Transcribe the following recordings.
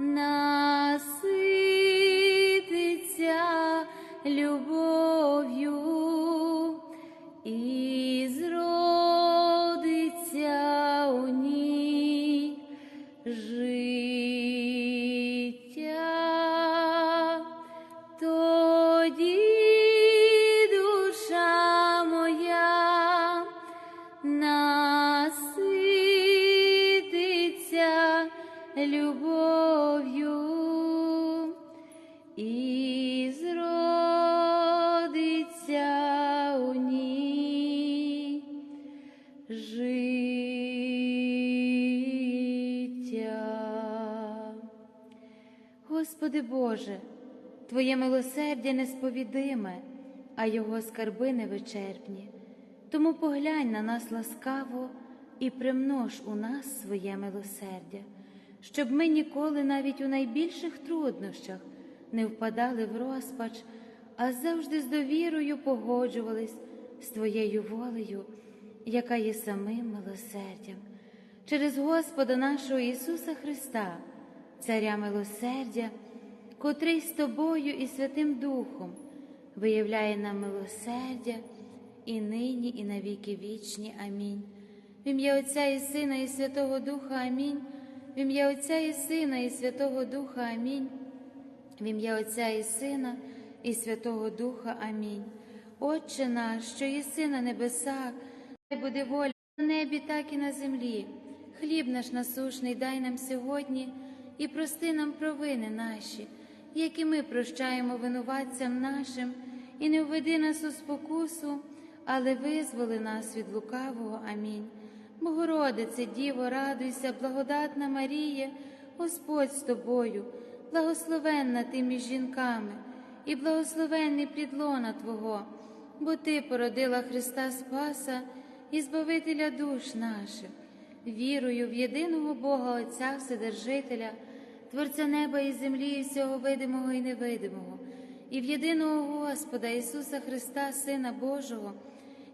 ना любов'ю і зродиться у ній життя. Господи Боже, Твоє милосердя несповідиме, а Його скарби невичерпні. Тому поглянь на нас ласкаво і примнож у нас своє милосердя, щоб ми ніколи навіть у найбільших труднощах не впадали в розпач, а завжди з довірою погоджувались з Твоєю волею, яка є самим милосердям. Через Господа нашого Ісуса Христа, Царя милосердя, котрий з тобою і Святим Духом виявляє нам милосердя і нині, і на віки вічні. Амінь. В ім'я Отця і Сина, і Святого Духа Амінь. В ім'я Отця і Сина, і Святого Духа Амінь. В ім'я Отця і Сина, і Святого Духа Амінь. Отче наш, що єси на небесах, хай буде воля на небі, так і на землі. Хліб наш насушний дай нам сьогодні і прости нам провини наші, які ми прощаємо винуватцям нашим, і не введи нас у спокусу, але визволи нас від лукавого. Амінь. Богородице, Діво, радуйся, благодатна Марія, Господь з тобою, благословенна ти між жінками, і благословенний плідлона Твого, бо Ти породила Христа Спаса і Збавителя душ наших. Вірую в єдиного Бога Отця Вседержителя, Творця неба і землі, і всього видимого і невидимого, і в єдиного Господа Ісуса Христа, Сина Божого,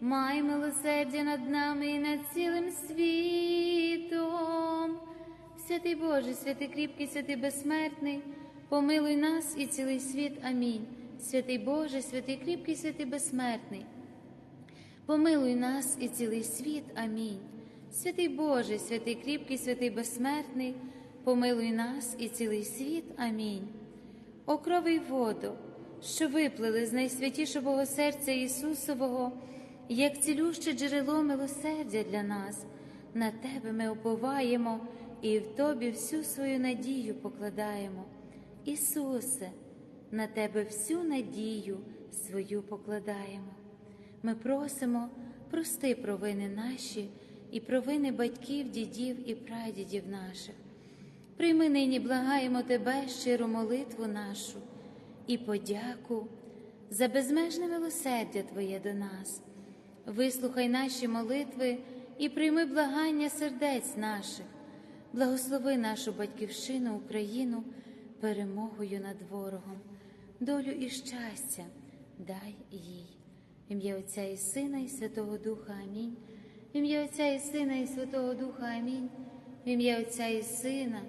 Май милосердя над нами і над цілим світом. Святий Боже, святий кріпкий, святий безсмертний, помилуй нас і цілий світ. Амінь. Святий Боже, святий кріпкий, святий безсмертний. Помилуй нас і цілий світ. Амінь. Святий Боже, святий кріпкий, святий безсмертний, помилуй нас і цілий світ. Амінь. О крови воду, що виплили з найсвятішого серця Ісусового як цілюще джерело милосердя для нас, на Тебе ми уповаємо і в Тобі всю свою надію покладаємо. Ісусе, на Тебе всю надію свою покладаємо. Ми просимо, прости провини наші і провини батьків, дідів і прадідів наших. Прийми нині, благаємо Тебе щиру молитву нашу і подяку за безмежне милосердя Твоє до нас вислухай наші молитви і прийми благання сердець наших, благослови нашу батьківщину, Україну перемогою над ворогом, долю і щастя дай їй. Ім'я Отця і Сина, і Святого Духа Амінь. Ім'я Отця і Сина, і Святого Духа Амінь. Ім'я Отця і Сина,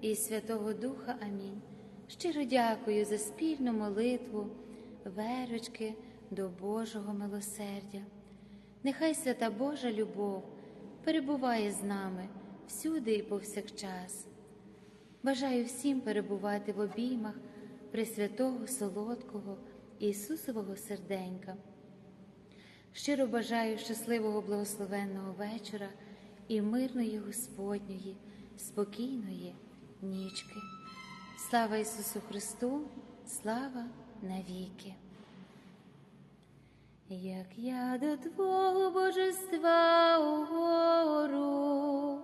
і Святого Духа Амінь. Щиро дякую за спільну молитву, верочки до Божого милосердя. Нехай свята Божа любов перебуває з нами всюди і повсякчас. Бажаю всім перебувати в обіймах Пресвятого Солодкого Ісусового серденька. Щиро бажаю щасливого благословенного вечора і мирної Господньої, спокійної нічки. Слава Ісусу Христу, слава навіки! Як я до Твого божества угору,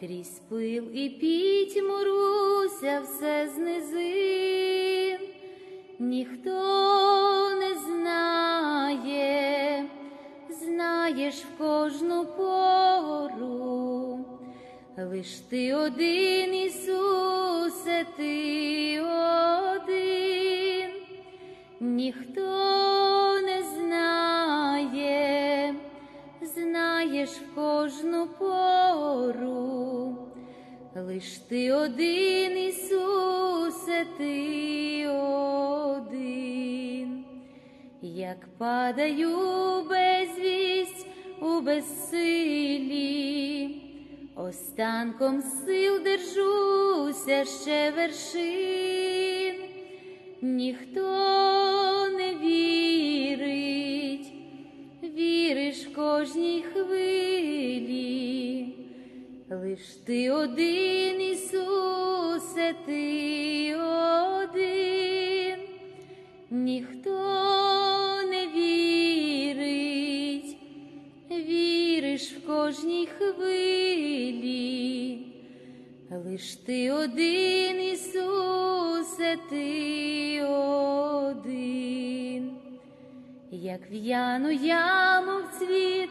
крізь пил і пітьму руся все знизин, ніхто не знає, знаєш в кожну пору, лиш ти один, Ісусе, ти один, ніхто лиш ти один, Ісусе, ти один, як падаю безвість у безсилі, останком сил держуся ще вершин, ніхто лиш ти один, Ісусе, ти один, ніхто не вірить, віриш в кожній хвилі, лиш ти один, Ісусе, ти один, як в'яну яму в цвіт